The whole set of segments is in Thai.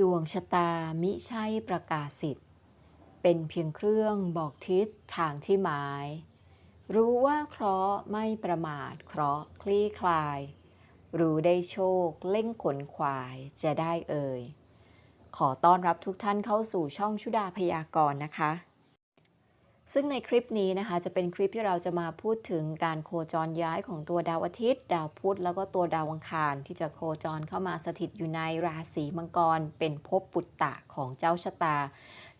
ดวงชะตามิใช่ประกาศสิทธิ์ เป็นเพียงเครื่องบอกทิศทางที่หมาย รู้ว่าเคราะห์ไม่ประมาทเคราะห์คลี่คลาย รู้ได้โชคเล่งขนขวายจะได้เอ่ย ขอต้อนรับทุกท่านเข้าสู่ช่องชุดาพยากรณ์นะคะ ซึ่งในคลิปนี้นะคะจะเป็นคลิปที่เราจะมาพูดถึงการโคจรย้ายของตัวดาวอาทิตย์ ดาวพุธแล้วก็ตัวดาวอังคาร ที่จะโคจรเข้ามาสถิตอยู่ในราศีมังกร เป็นภพปุตตะของเจ้าชะตา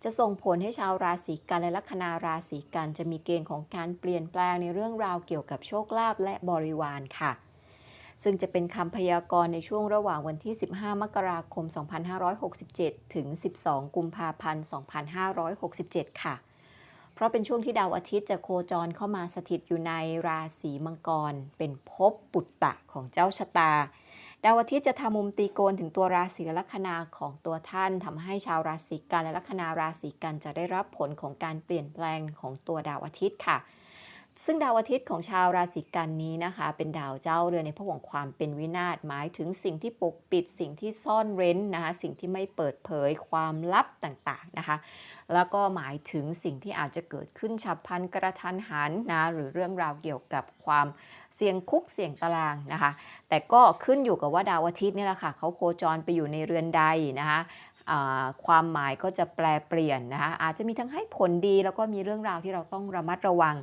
จะส่งผลให้ชาวราศีกันและลัคนาราศีกันจะมีเกณฑ์ของการเปลี่ยนแปลงในเรื่องราวเกี่ยวกับโชคลาภและบริวารค่ะซึ่งจะเป็นคำพยากรณ์ในช่วงระหว่างวันที่ 15 มกราคม 2567 ถึง 12 กุมภาพันธ์ 2567 ค่ะ ราะเป็นช่วงที่ดาวอาทิตย์จะโคจรเข้ามาสถิตอยู่ในราศีมังกร เป็นภพปุตตะของเจ้าชะตา ดาวอาทิตย์จะทำมุมตีโกนถึงตัวราศีและลัคนาของตัวท่านทำให้ชาวราศีกันและลัคนาราศีกันจะได้รับผลของการเปลี่ยนแปลงของตัวดาวอาทิตย์ค่ะ ซึ่งดาวอาทิตย์ของชาวราศีกันนี้นะคะ เป็นดาวเจ้าเรือนในพระของความเป็นวินาศหมายถึงสิ่งที่ปกปิด สิ่งที่ซ่อนเร้นนะคะสิ่งที่ไม่เปิดเผยความลับต่างๆนะคะ แล้วก็หมายถึงสิ่งที่อาจจะเกิดขึ้นฉับพลันกระทันหันนะหรือเรื่องราวเกี่ยวกับความเสี่ยงคุกเสี่ยงตารางนะคะ แต่ก็ขึ้นอยู่กับว่าดาวอาทิตย์นี่แหละค่ะเขาโคจรไปอยู่ในเรือนใดนะคะความหมายก็จะแปลเปลี่ยนนะคะอาจจะมีทั้งให้ผลดีแล้วก็มีเรื่องราวที่เราต้องระมัดระวัง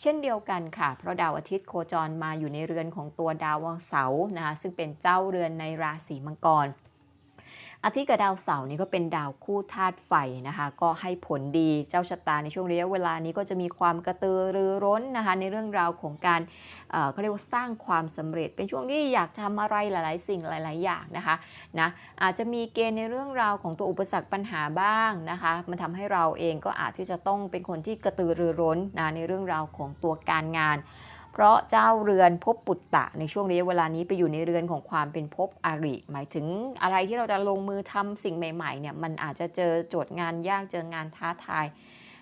เช่นเดียวกันค่ะ เพราะดาวอาทิตย์โคจรมาอยู่ในเรือนของตัวดาวเสาร์นะคะซึ่งเป็นเจ้าเรือนในราศีมังกร อาทิตย์กับดาวเสาร์นี่ก็เป็นดาวคู่ธาตุไฟนะคะ ก็ให้ผลดีเจ้าชะตาในช่วงระยะเวลานี้ก็จะมีความกระตือรือร้นนะคะ ในเรื่องราวของการเเขาเรียกว่าสร้างความสำเร็จ เป็นช่วงที่อยากทำอะไรหลาย ๆ สิ่งหลาย ๆ อย่างนะคะนะอาจจะมีเกณฑ์ในเรื่องราวของตัวอุปสรรคปัญหาบ้างนะคะ มันทำให้เราเองก็อาจที่จะต้องเป็นคนที่กระตือรือร้นนะในเรื่องราวของตัวการงาน เพราะเจ้าเรือนภพปุตตะในช่วงระยะเวลานี้ไปอยู่ในเรือนของความเป็นภพอริ หมายถึงอะไรที่เราจะลงมือทำสิ่งใหม่ๆเนี่ยมันอาจจะเจอโจทย์งานยากเจองานท้าทาย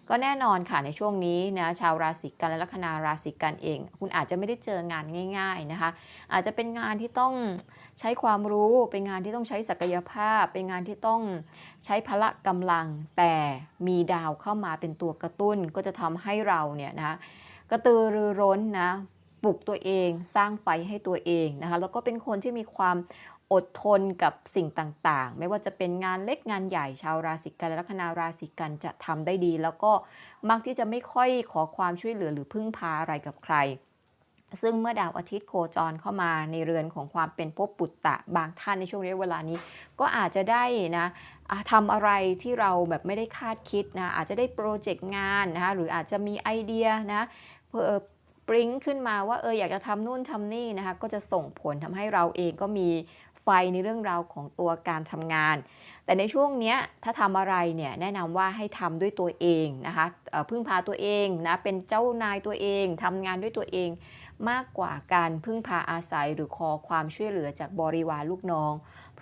ก็แน่นอนค่ะในช่วงนี้นะชาวราศีกันและลัคนาราศีกันเอง คุณอาจจะไม่ได้เจองานง่าย ๆนะคะ อาจจะเป็นงานที่ต้องใช้ความรู้เป็นงานที่ต้องใช้ศักยภาพ เป็นงานที่ต้องใช้พละกำลัง แต่มีดาวเข้ามาเป็นตัวกระตุ้นก็จะทำให้เราเนี่ยนะคะ กระตือรือร้นนะปลุกตัวเองสร้างไฟให้ตัวเองนะคะแล้วก็เป็นคนที่มีความอดทนกับสิ่งต่างๆ ไม่ว่าจะเป็นงานเล็กงานใหญ่ชาวราศีกันลัคนาราศีกันจะทำได้ดี แล้วก็มักที่จะไม่ค่อยขอความช่วยเหลือหรือพึ่งพาอะไรกับใคร ซึ่งเมื่อดาวอาทิตย์โคจรเข้ามาในเรือนของความเป็นภพปุตตะบางท่านในช่วงระยะเวลานี้ ก็อาจจะได้นะทำอะไรที่เราแบบไม่ได้คาดคิดนะอาจจะได้โปรเจกต์งานนะคะหรืออาจจะมีไอเดียนะ ปริ้งขึ้นมาว่าเอออยากจะทำนู่นทำนี่นะคะก็จะส่งผลทำให้เราเองก็มีไฟในเรื่องราวของตัวการทำงาน แต่ในช่วงเนี้ยถ้าทำอะไรเนี่ยแนะนำว่าให้ทำด้วยตัวเองนะคะเออพึ่งพาตัวเองนะเป็นเจ้านายตัวเองทำงานด้วยตัวเอง มากกว่าการพึ่งพาอาศัยหรือขอความช่วยเหลือจากบริวารลูกน้อง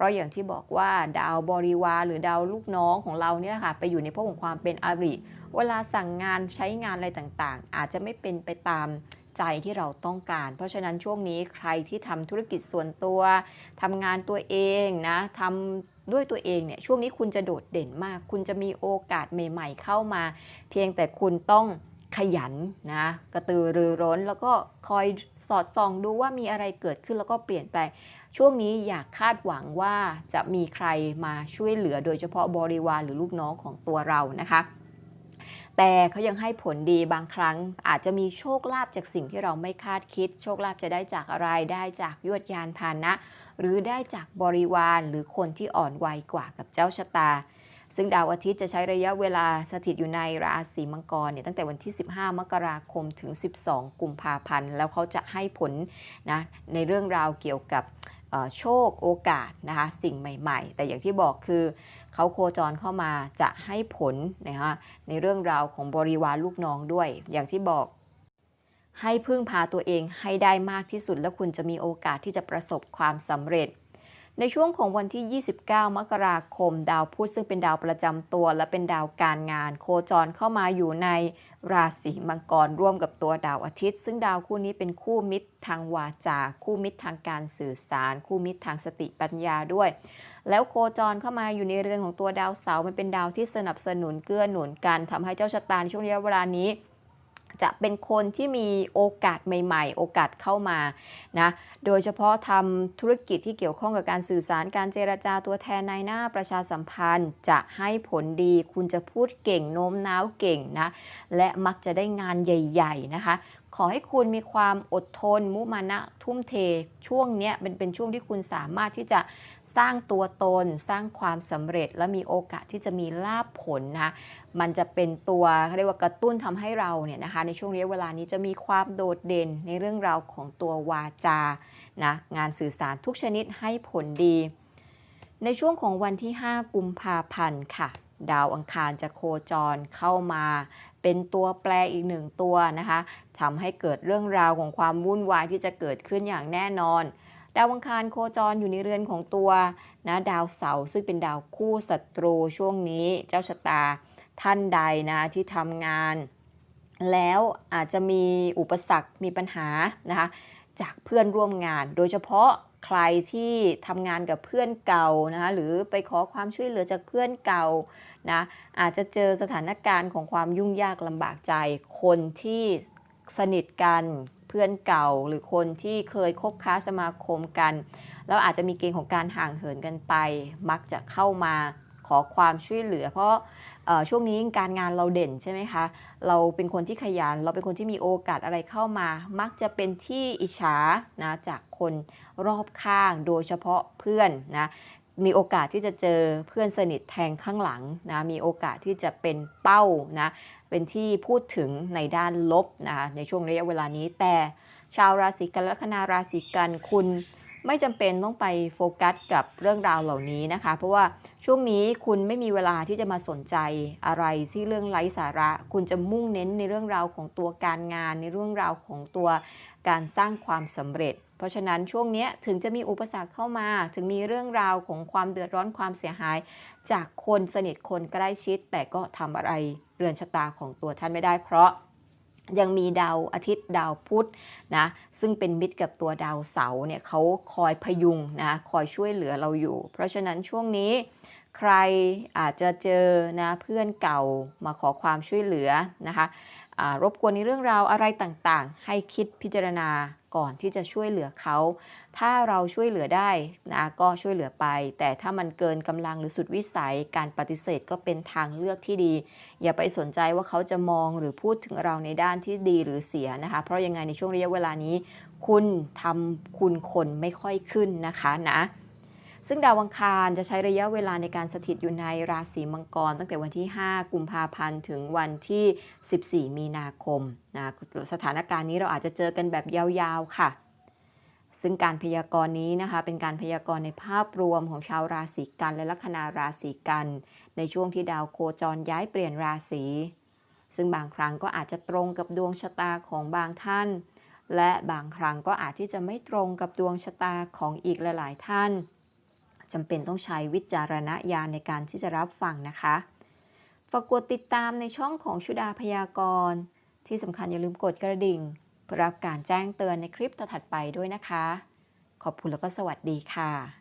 ราะอย่างที่บอกว่าดาวบริวารหรือดาวลูกน้องของเราเนี่ยค่ะไปอยู่ในภพของความเป็นอริเวลาสั่งงานใช้งานอะไรต่างๆ อาจจะไม่เป็นไปตามใจที่เราต้องการ เพราะฉะนั้นช่วงนี้ใครที่ทำธุรกิจส่วนตัวทำงานตัวเองนะทำด้วยตัวเองเนี่ยช่วงนี้คุณจะโดดเด่นมาก คุณจะมีโอกาสใหม่ ๆ เข้ามา เพียงแต่คุณต้องขยันนะกระตือรือร้นแล้วก็คอยสอดส่องดูว่ามีอะไรเกิดขึ้นแล้วก็เปลี่ยนแปลง ช่วงนี้อยากคาดหวังว่าจะมีใครมาช่วยเหลือโดยเฉพาะบริวารหรือลูกน้องของตัวเรานะคะแต่เขายังให้ผลดีบางครั้งอาจจะมีโชคลาภจากสิ่งที่เราไม่คาดคิด โชคลาภจะได้จากอะไรได้จากยวดยานพานะ หรือได้จากบริวารหรือคนที่อ่อนวัยกว่ากับเจ้าชะตา ซึ่งดาวอาทิตย์จะใช้ระยะเวลาสถิตอยู่ในราศีมังกรเนี่ยตั้งแต่วันที่ 15 มกราคมถึง 12 กุมภาพันธ์แล้วเขาจะให้ผลนะในเรื่องราวเกี่ยวกับ โชคโอกาสนะคะสิ่งใหม่ๆ แต่อย่างที่บอกคือเขาโคจรเข้ามาจะให้ผลนะคะในเรื่องราวของบริวารลูกน้องด้วย อย่างที่บอกให้พึ่งพาตัวเองให้ได้มากที่สุด แล้วคุณจะมีโอกาสที่จะประสบความสำเร็จ ในช่วงของวันที่ 29 มกราคม ดาวพุธซึ่งเป็นดาวประจำตัว และเป็นดาวการงาน โคจรเข้ามาอยู่ในราศีมังกรร่วมกับตัวดาวอาทิตย์ ซึ่งดาวคู่นี้เป็นคู่มิตรทางวาจา คู่มิตรทางการสื่อสาร คู่มิตรทางสติปัญญาด้วย แล้วโคจรเข้ามาอยู่ในเรือนของตัวดาวเสาร์มันเป็นดาวที่สนับสนุนเกื้อหนุนกันทำให้เจ้าชะตาในช่วงระยะเวลานี้ จะเป็นคนที่มีโอกาสใหม่ ๆ โอกาสเข้ามานะโดยเฉพาะทำธุรกิจที่เกี่ยวข้องกับการสื่อสารการเจรจาตัวแทนในหน้าประชาสัมพันธ์จะให้ผลดี คุณจะพูดเก่งโน้มน้าวเก่งนะและมักจะได้งานใหญ่ ๆนะคะ ขอให้คุณมีความอดทน มุมานะทุ่มเท ช่วงเนี้ยเป็นเป็นช่วงที่คุณสามารถที่จะสร้างตัวตน สร้างความสำเร็จและมีโอกาสที่จะมีลาภผลนะมันจะเป็นตัวเขาเรียกว่ากระตุ้นทำให้เราเนี่ยนะคะในช่วงระยะเวลานี้จะมีความโดดเด่นในเรื่องราวของตัววาจานะงานสื่อสารทุกชนิดให้ผลดี ในช่วงของวันที่ 5 กุมภาพันธ์ค่ะ ดาวอังคารจะโคจรเข้ามา เป็นตัวแปรอีกหนึ่งตัวนะคะทำให้เกิดเรื่องราวของความวุ่นวายที่จะเกิดขึ้นอย่างแน่นอน ดาวอังคารโคจรอยู่ในเรือนของตัวนะดาวเสาร์ซึ่งเป็นดาวคู่ศัตรูช่วงนี้เจ้าชะตาท่านใดนะที่ทำงาน แล้วอาจจะมีอุปสรรคมีปัญหานะคะจากเพื่อนร่วมงาน โดยเฉพาะ ใครที่ทำงานกับเพื่อนเก่านะคะหรือไปขอความช่วยเหลือจากเพื่อนเก่านะอาจจะเจอสถานการณ์ของความยุ่งยากลำบากใจ คนที่สนิทกันเพื่อนเก่า หรือคนที่เคยคบค้าสมาคมกัน แล้วอาจจะมีเกณฑ์ของการห่างเหินกันไป มักจะเข้ามาขอความช่วยเหลือ เพราะ ช่วงนี้การงานเราเด่นใช่ไหมคะ เราเป็นคนที่ขยัน เราเป็นคนที่มีโอกาสอะไรเข้ามา มักจะเป็นที่อิจฉานะจากคนรอบข้าง โดยเฉพาะเพื่อนนะ มีโอกาสที่จะเจอเพื่อนสนิทแทงข้างหลังนะ มีโอกาสที่จะเป็นเป้านะ เป็นที่พูดถึงในด้านลบนะคะในช่วงระยะเวลานี้ แต่ชาวราศีกันและคณาราศีกันคุณ ไม่จำเป็นต้องไปโฟกัสกับเรื่องราวเหล่านี้นะคะ เพราะว่าช่วงนี้คุณไม่มีเวลาที่จะมาสนใจอะไรที่เรื่องไร้สาระ คุณจะมุ่งเน้นในเรื่องราวของตัวการงาน ในเรื่องราวของตัวการสร้างความสำเร็จ เพราะฉะนั้นช่วงนี้ถึงจะมีอุปสรรคเข้ามา ถึงมีเรื่องราวของความเดือดร้อนความเสียหาย จากคนสนิทคนใกล้ชิด แต่ก็ทำอะไรเรือนชะตาของตัวท่านไม่ได้เพราะ ยังมีดาวอาทิตย์ดาวพุธนะซึ่งเป็นมิตรกับตัวดาวเสาร์เนี่ยเขาคอยพยุงนะคอยช่วยเหลือเราอยู่ เพราะฉะนั้นช่วงนี้ใครอาจจะเจอนะเพื่อนเก่ามาขอความช่วยเหลือนะคะ รบกวนในเรื่องราวอะไรต่างๆ ให้คิดพิจารณาก่อนที่จะช่วยเหลือเขา ถ้าเราช่วยเหลือได้นะก็ช่วยเหลือไป แต่ถ้ามันเกินกำลังหรือสุดวิสัยการปฏิเสธก็เป็นทางเลือกที่ดี อย่าไปสนใจว่าเขาจะมองหรือพูดถึงเราในด้านที่ดีหรือเสียนะคะ เพราะยังไงในช่วงระยะเวลานี้ คุณทำคุณคนไม่ค่อยขึ้นนะคะนะ ซึ่งดาวอังคารจะใช้ระยะเวลาในการสถิตอยู่ในราศีมังกร ตั้งแต่วันที่ 5 กุมภาพันธ์ถึงวันที่ 14 มีนาคมนะสถานการณ์นี้เราอาจจะเจอกันแบบยาวๆค่ะ ซึ่งการพยากรณ์นี้นะคะเป็นการพยากรณ์ในภาพรวมของชาวราศีกัน และลัคนาราศีกัน ในช่วงที่ดาวโคจรย้ายเปลี่ยนราศีซึ่งบางครั้งก็อาจจะตรงกับดวงชะตาของบางท่าน และบางครั้งก็อาจที่จะไม่ตรงกับดวงชะตาของอีกหลาย ๆ ท่าน จำเป็นต้องใช้วิจารณญาณในการที่จะรับฟังนะคะฝากกดติดตามในช่องของชุดาพยากรณ์ ที่สำคัญอย่าลืมกดกระดิ่ง เพื่อรับการแจ้งเตือนในคลิปต่อถัดไปด้วยนะคะ ขอบคุณแล้วก็สวัสดีค่ะ